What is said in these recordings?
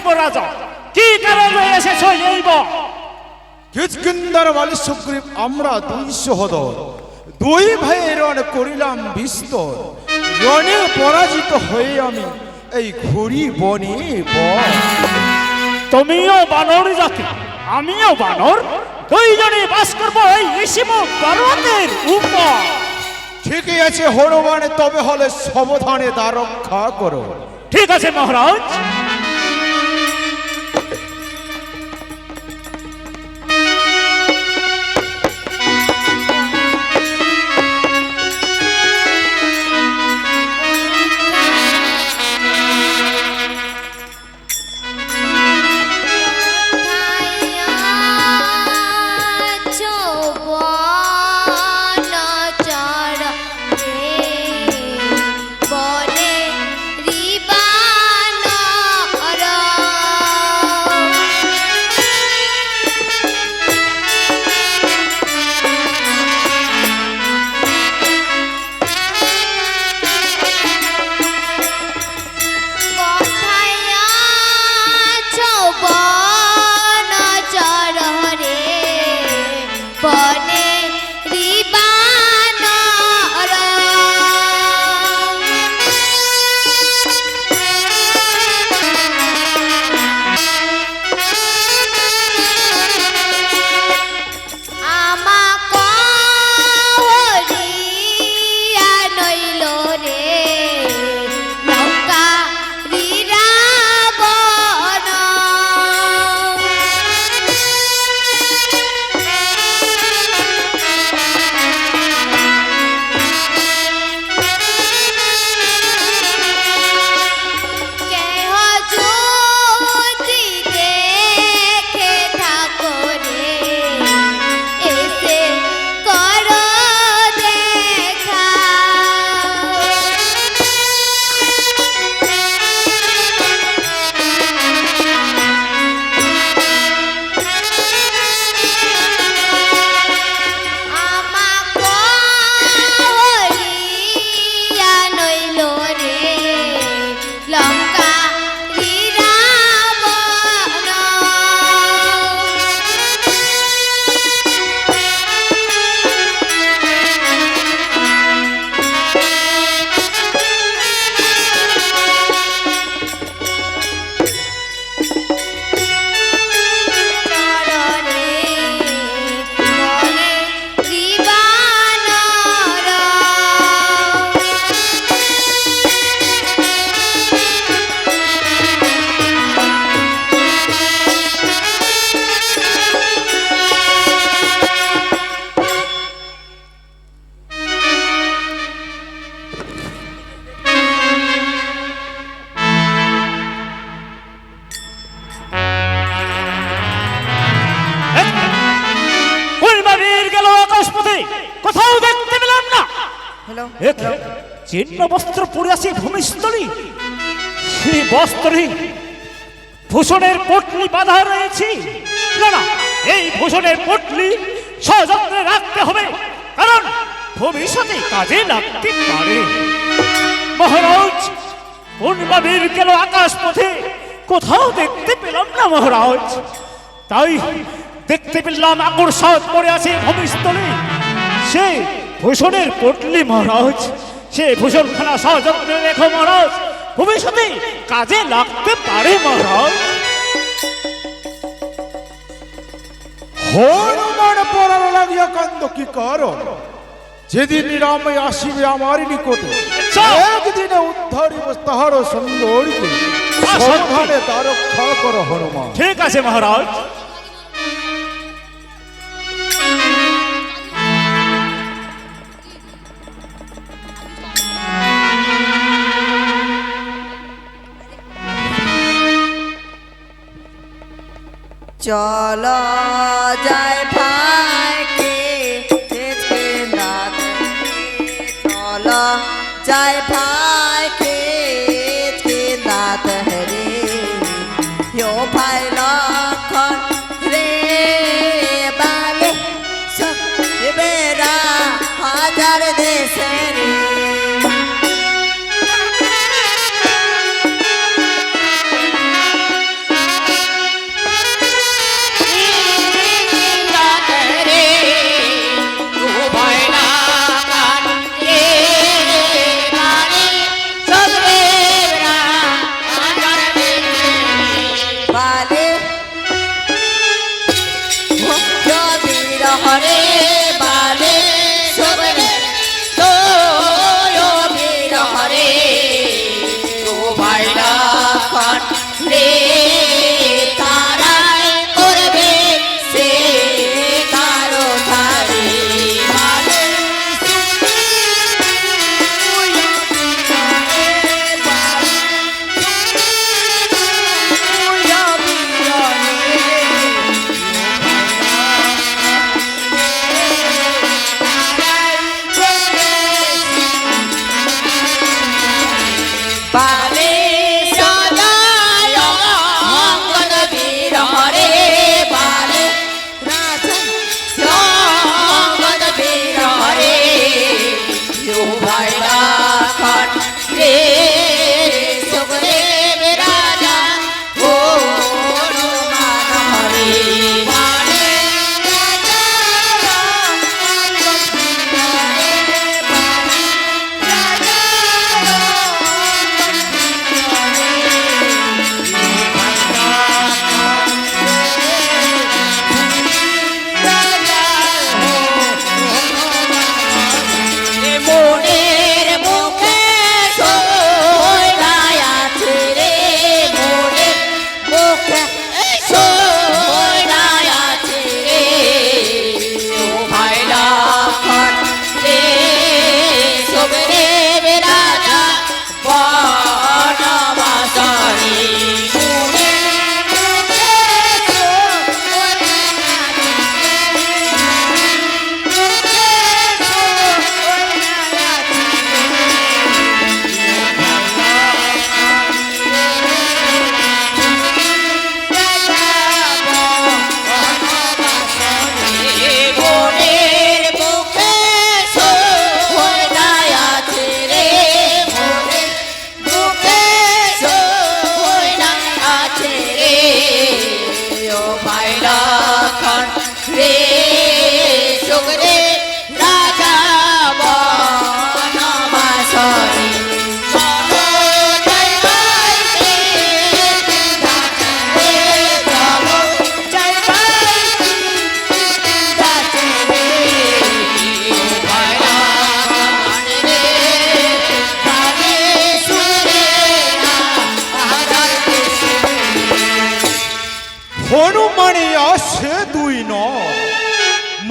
সংগ্রীব রাজা। কি কারণে এসেছ এই কিচকিন্দার মালি সুগ্রীব আমরা দুই সহদর। দুই ভাইয়ের রণ করিলাম বিস্তর। রণে পরাজিত হয়ে আমি এই ঘুরি বনে বন তুমিও বানর জাতি আমিও বানর। দুইজনে বাস করব এই ঋষিম পর্বতের উপর। ঠিকই আছে হনুমান তবে হলে সাবধানে দ্বার রক্ষা করো। ঠিক আছে মহারাজ। কোথাও দেখতে পেলাম না। চিহ্ন বস্ত্র পরে আছে ভূমিস্থলী। সেই বস্ত্রে ভূষণের পটলি বাঁধা রয়েছে। না না এই ভূষণের পটলি সযত্নে রাখতে হবে কারণ ভবিষ্যতে কাজে লাগতে পারে। মহারাজ উন্মাবীর গেল আকাশ পথে কোথাও দেখতে পেলাম না মহারাজ। তাই দেখতে পেলাম আকর সাত পড়ে আছে ভূমিস্থলে। সে ভূষণের পটলি মহারাজ। সে ভূষণখানা সযত্নে রেখো মহারাজ। ভবিষ্যতে কাজে লাগতে পারে মহারাজ। হনুমান পড়ার লাগিয়া কান্দ কি কারণ? যেদিন রামে আসিবে আমার নিকটে। একদিনে উদ্ধারিব তাহার সুন্দরীকে সাবধানে দ্বার রক্ষা করো হনুমান। ঠিক আছে মহারাজ। চল যায় ভাইকে দেখে নাথ চল যায় ভাইকে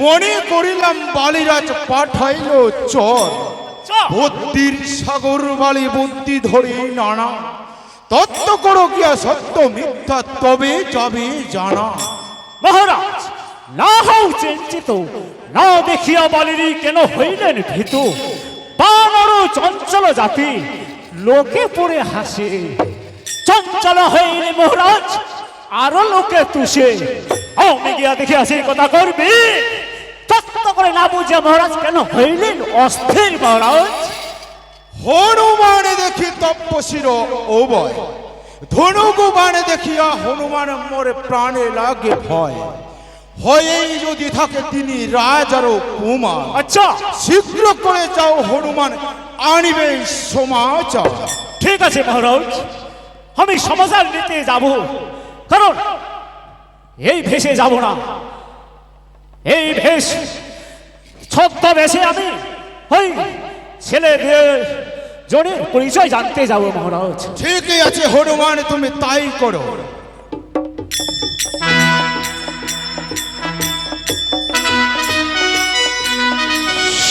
মনে করিলাম বালিরাজ পাঠাইল চর। বুদ্ধির সাগর বালি বুদ্ধি ধরে নানা। তত্ত্ব করো গিয়া সত্য মিথ্যা তবে যাবে জানা। মহারাজ না হও চিন্তিত না দেখিয়া বালিনী কেন হইলেন ভীত? বানর চঞ্চল জাতি লোকে পড়ে হাসে। চঞ্চল হইলে মহারাজ আরও লোকে তুষে। আমি গিয়া দেখে আসি কথা করবি তত্ত্ব করে না বুঝে মহারাজ কেন হইলেন অস্থির মহারাজ? হনুমানে দেখি তপস্বীর ওবয় ধনুকু বাণে দেখিয়া হনুমান মোরে প্রাণে লাগে ভয়। হয়েই যদি থাকে তিনি রাজার কুমার। আচ্ছা। শীঘ্র করে যাও হনুমান আনিবে সমাচার। ঠিক আছে মহারাজ আমি সমাচার নিতে যাব কারণ এই ভেসে যাব না। এই ভেস ছদ্ম ভেসে আমি ওই ছেলে জনের পরিচয় জানতে যাব মহারাজ। ঠিকই আছে হনুমান তুমি তাই করো।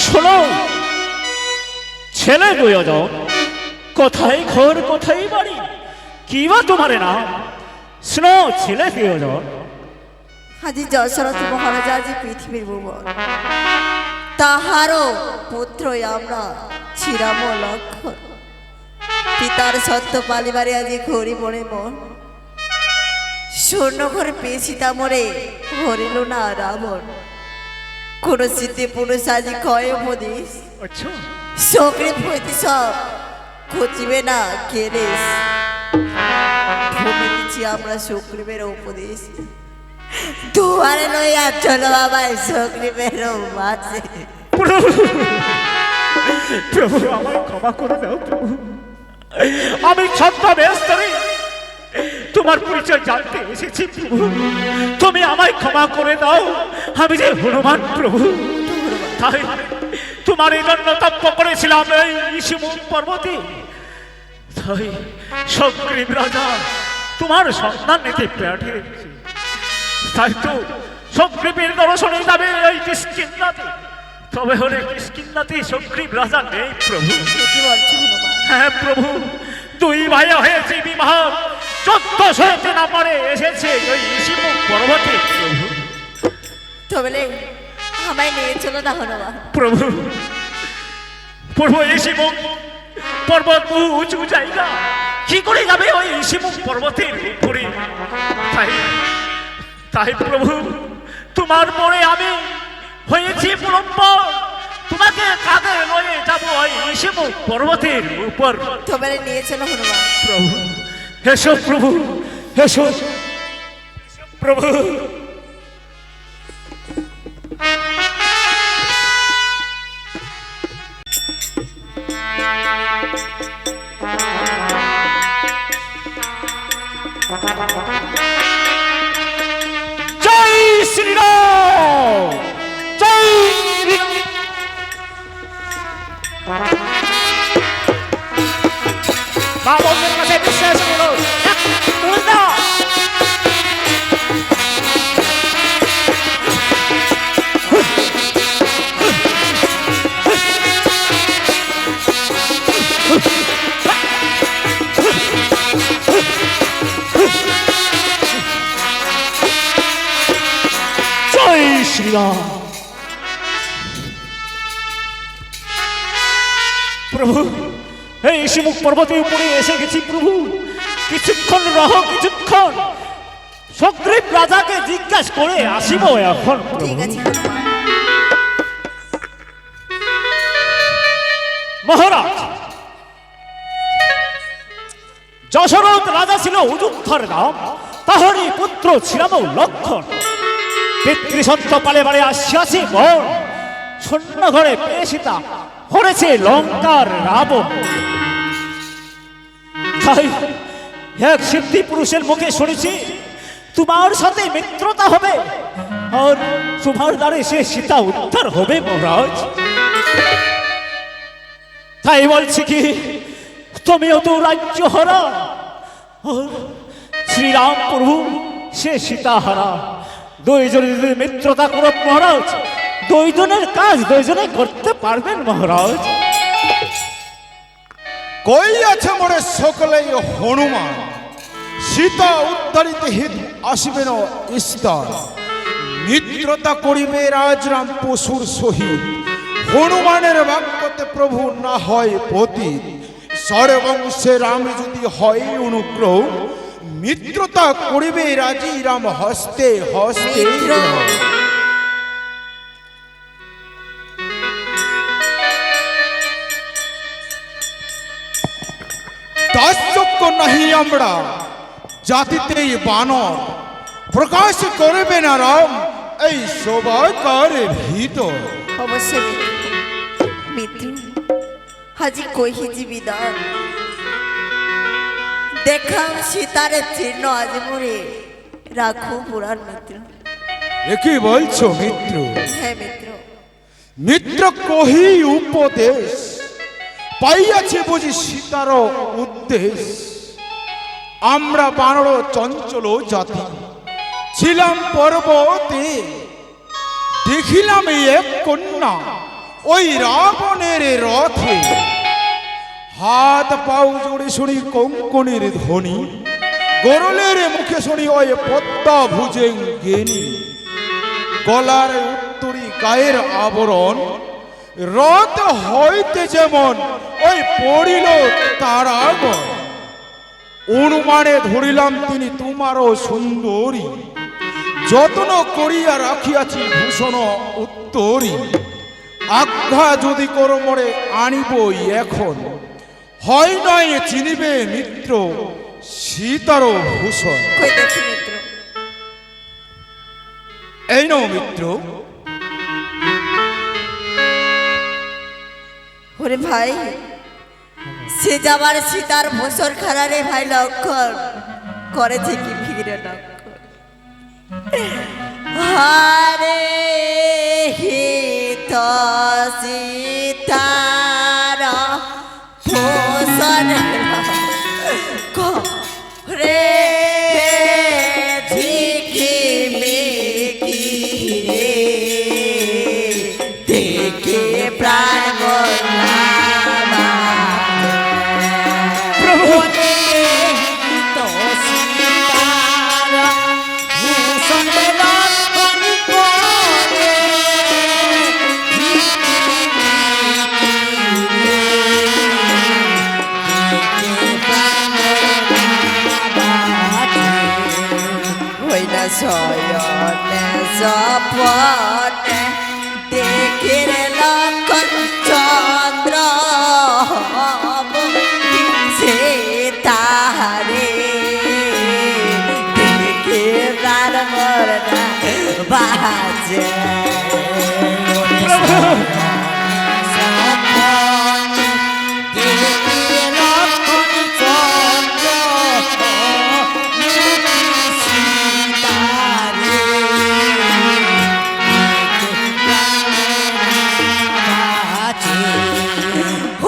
শোনো ছেলে দুজন কোথায় ঘর কোথায় বাড়ি কি বা তোমার না শোনো ছেলে দুজন আজি দশরথ মহারাজ আজি পৃথিবীর ভুবন। তাহারও পুত্রই আমরা ছিরাম লক্ষণ। পিতার সত্য পালিবারে আজি ঘড়ি মনে। মন স্বর্ণ ঘরে পেয়েছি তা মরে হরিল না রাবণ। কোন স্মৃতি পুরুষ আজি কয় উপদেশ আচ্ছা। সক্রে হইতে সব খুঁজিবে না কেরেস আমরা সুগ্রীবের উপদেশ। দুয়ারে লইয়া চলো বাবা সুগ্রীবের মাঝে। প্রভু প্রভু ক্ষমা করে দাও, প্রভু। আমি তোমার পরিচয় জানতে এসেছি, প্রভু। তুমি আমায় ক্ষমা করে দাও। আমি যে হনুমান, প্রভু। তাই তোমার এই জন্য করেছিলাম এই ইসিমুখ পর্বতে। তাই সগ্রীব রাজা, তোমার সন্ধান নিতে পাঠিয়েছি তাই তো সগ্রীবের দর্শনে যাবে ওই কিষ্কিন্দাতে তবে হলে কিষ্কিন্দাতে সগ্রীব রাজা নেই প্রভু। হ্যাঁ প্রভু দুই ভাই হয়েছে বিবাহ চোদ্দ সইতে না পারে এসেছে ওই শিবুক পর্বতে প্রভু। তবে আমায় নিয়ে চলো না হনুমান। প্রভু প্রভু এই শিবুক পর্বত উঁচু জায়গা। কি করে যাবে ওই শিবুক পর্বতের উপরে? তাই তাই প্রভু তোমার পরে আমি হয়েছি প্রম্পর তোমাকে কাঁধে লয়ে যাব ওই শিবুক পর্বতের উপর। তোমারে নিয়েছেন হনুমান। প্রভু এসো প্রভু এসো প্রভু শ্রীরাম প্রভু এই শিমুখ পর্বতের উপরে এসে গেছি প্রভু। কিছুক্ষণ রহ কিছুক্ষণ। সগ্রীব রাজাকে জিজ্ঞাসা করে আসিব এখন ঠিক আছে। মহারাজ যশরথ রাজা ছিল অযোধ্যার নাম তাহারই পুত্র ছিলাম লক্ষণ। পিতৃসত্য পালে বাড়ি আসিয়াছে বন। শূন্য ঘরে পেয়েছিতা হরেছে লঙ্কার রাবণ। তাই এক সিদ্ধি পুরুষের মুখে শুনেছি, তোমার সাথে মিত্রতা হবে। আর তোমার দ্বারে সে সীতা উদ্ধার হবে মহারাজ। তাই বলছি কি, তুমিও তো রাজ্য হারা শ্রীরাম প্রভু সে সীতা হারা। দুইজনে যদি মিত্রতা করো মহারাজ, দুইজনের কাজ দুইজনে করতে পারবেন মহারাজ। কই আছে মোরে সকলেই হনুমান? সীতা উদ্ধারিত হিত আসিবেন ইস্তার। মিত্রতা করিবে রাজরাম পশুর সহিত। হনুমানের বাক্যতে প্রভু না হয় পতি সর্বংশে রাম যদি হয় অনুগ্রহ মিত্রতা করিবে রাজি রাম হস্তে হস্তে। দাসযোগ্য নাহি আমরা জাতিতেই বানর। প্রকাশ করবে না রাম এই সবাইকার ভিতর অবশ্যই মিত্র। হাজি কহিছি বিদান দেখাম সীতারে চিহ্ন আজ মোরে রাখো পুরাণ মিত্র। একই বলছো মিত্র? হ্যাঁ মিত্র। মিত্র কহি উপদেশ পাইয়াছে বুঝি সীতার উদ্দেশ। আমরা বানর চঞ্চল জাতি ছিলাম পর্বতে। দেখিলাম এক কন্যা ওই রাবণের রথে। হাত পাও জোড়ে শুনি কঙ্কনের ধ্বনি, গরলের মুখে শুনি ওই পদ্মা ভুজে গেনি। গলার উত্তরি গায়ের আবরণ, রথ হইতে যেমন ওই পড়িল তারাগণ। অনুমানে ধরিলাম তিনি তোমারও সুন্দরী, যত্ন করিয়া রাখিয়াছি ভূষণ উত্তরী। আজ্ঞা যদি করো মরে আনিবই এখন। হয় নয় চিনিবে মিত্র সীতার ভূষণ। এই নও মিত্র। ওরে ভাই সে যাবার সীতার ভূষণ খারারে ভাই লক্ষণ করেছে কি ফিরে লক্ষণ। হারে হিত সীতার শয়নে সপনে দেখির লক্ষণ চন্দ্র সে তাহারে দেখে তার মরনা বাজে হোরায়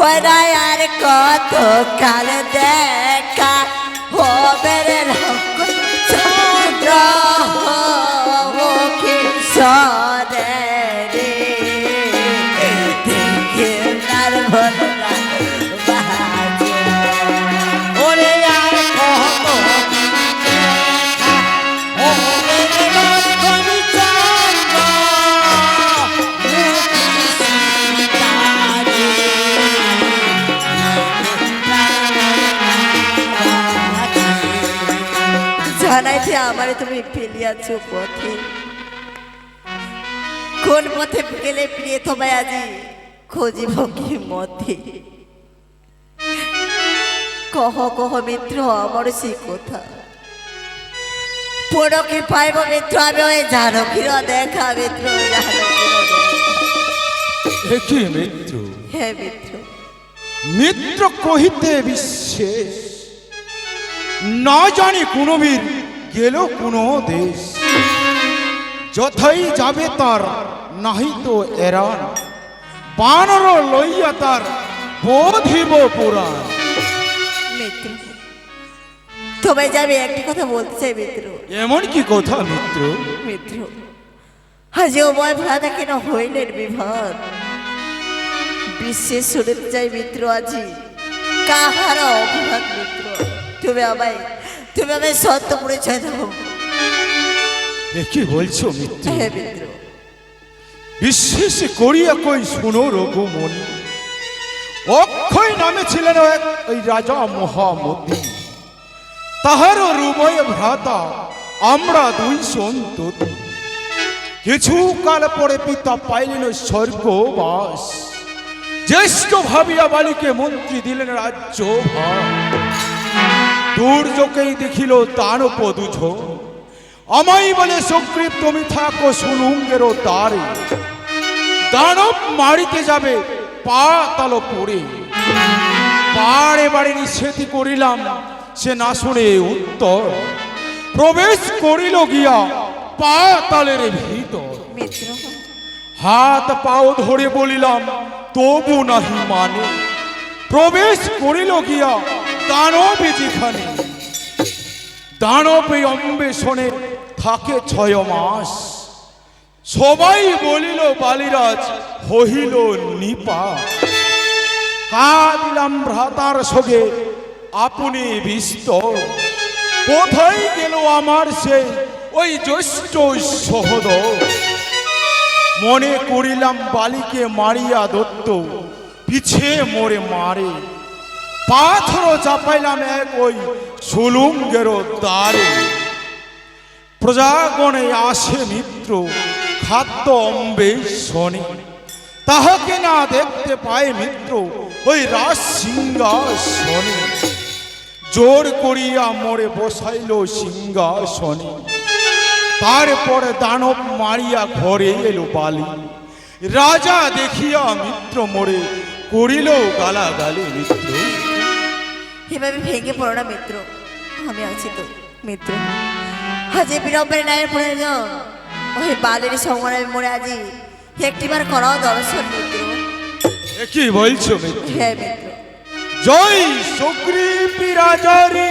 আর কত কাল দেখা ফেলিয়াছ পথে? কোন পথে গেলে প্রিয় তোমায় আজি খুঁজিব কি মধ্যে কহ কহ মিত্র আমার কথা। পড়কে পাইব মিত্র আমি ওই জানকীর দেখা মিত্র মিত্র? হে মিত্র। মিত্র কহিতে বিশেষ। না জানি গেল কোনো দেশ। যথাই যাবে তার নাহি তো এরান। বানর লইয়া তার বোধিব পুরাণ। মিত্র তোমায় যাবে একটি কথা বলতে চাই মিত্র। এমন কি কথা মিত্র? মিত্র আজ উভয় ভ্রাতা কেন হইলেন বিভাগ বিশ্বের শুনতে চাই মিত্র আজি। কাহার অপরাধ মিত্র? তুমি আমায় তুমি আমায় সত্য পরিচয় দেবো। কি বলছো মিত্র? বিশ্বাস করিয়া কই শুনো রঘুমণি। অক্ষয় নামে ছিলেন এক ওই রাজা মহামতি। তাহারও রুময় ভ্রাতা আমরা দুই সন্ততি। কিছু কাল পরে পিতা পাইলেন স্বর্গবাস। জ্যেষ্ঠ ভাবিয়া বালিকে মন্ত্রী দিলেন রাজ্য দুর্যোগেই দেখিল তার পদুঝ আমাই বলে সুগ্রীব তুমি থাকো সুলুঙ্গেরও দ্বারে। দানব মারিতে যাবে পা তালো পড়ে। বারে বারে নিষেধি করিলাম সে না শুনে উত্তর। প্রবেশ করিল গিয়া পা তালের ভিতর। হাত পাও ধরে বলিলাম তবু নাহি মানে। প্রবেশ করিল গিয়া দানবে যেখানে দানবে অম্বেষণে থাকে ছয় মাস। সবাই বলিল, বালিরাজ, হইল নিপা। কাঁদিলাম ভ্রাতার সঙ্গে, আপনি বিস্তর কোথায় গেল আমার সে ওই জ্যৈষ্ঠ সহদর মনে করিলাম, বালিকে মারিয়া দত্ত, পিছে মোরে মারে। পাথর চাপাইলাম এক ওই সুলুঙ্গের দ্বারে। প্রজাগণে আসে মিত্র, খাদ্য অম্বে শনি। তাহাকে না দেখতে পায় মিত্র, ওই রাজ সিংহাসনে জোর করিয়া মরে বসাইল সিংহাসনে। তারপর দানব মারিয়া ঘরে এলো বালি। রাজা দেখিয়া মিত্র মরে করিল গালাগালি মিত্র। এভাবে ভেঙে পড়ো না মিত্র। আমি আছি তো মিত্র। আজ এই বিড়ম্বের ন্যায়ের প্রয়োজন। ওই বালের সংগ্রামে মরে আজি। একটিবার করাও দর্শন মিত্র। কি বলছো হ্যাঁ মিত্র। জয় সুগ্রীব রাজারি